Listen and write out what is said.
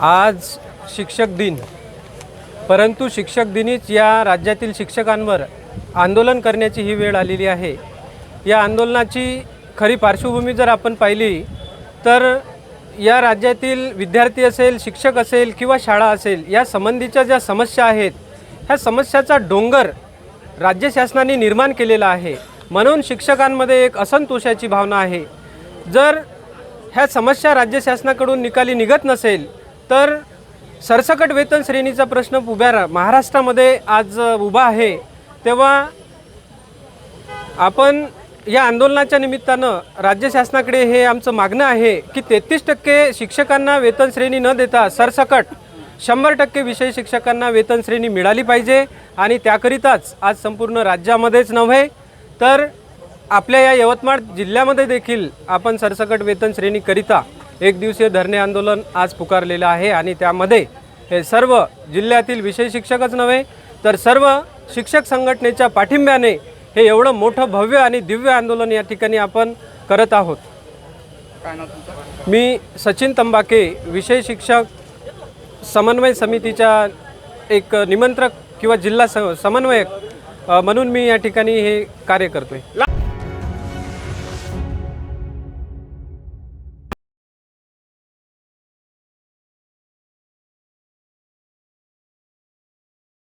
आज शिक्षक दिन. परंतु शिक्षक दिनीच या राज्यातील शिक्षकांवर आंदोलन करण्याची ही वेळ आलेली आहे. या आंदोलनाची खरी पार्श्वभूमी जर आपण पाहिली तर या राज्यातील विद्यार्थी असेल शिक्षक असेल किंवा शाळा असेल या संबंधीच्या ज्या समस्या आहेत ह्या समस्याचा डोंगर राज्य शासनाने निर्माण केलेला आहे. म्हणून शिक्षकांमध्ये एक असंतोषाची भावना आहे. जर ह्या समस्या राज्य शासनाकडून निकाली निघत नसेल तर सरसकट वेतन श्रेणीचा प्रश्न उभ्या रा महाराष्ट्रामध्ये आज उभा आहे. तेव्हा आपण या आंदोलनाच्या निमित्तानं राज्य शासनाकडे हे आमचं मागणं आहे की तेहतीस टक्के शिक्षकांना वेतन श्रेणी न देता सरसकट शंभर टक्के विषय शिक्षकांना वेतन श्रेणी मिळाली पाहिजे आणि त्याकरिताच आज संपूर्ण राज्यामध्येच नव्हे तर आपल्या या यवतमाळ जिल्ह्यामध्ये देखील आपण सरसकट वेतन श्रेणीकरिता एक दिवसीय धरणे आंदोलन आज पुकारलेलं आहे आणि त्यामध्ये हे सर्व जिल्ह्यातील विषय शिक्षकच नव्हे तर सर्व शिक्षक संघटनेच्या पाठिंब्याने हे एवढं मोठं भव्य आणि दिव्य आंदोलन या ठिकाणी आपण करत आहोत. मी सचिन तंबाके विषय शिक्षक समन्वय समितीच्या एक निमंत्रक किंवा जिल्हा स समन्वयक म्हणून मी या ठिकाणी हे कार्य करतोय.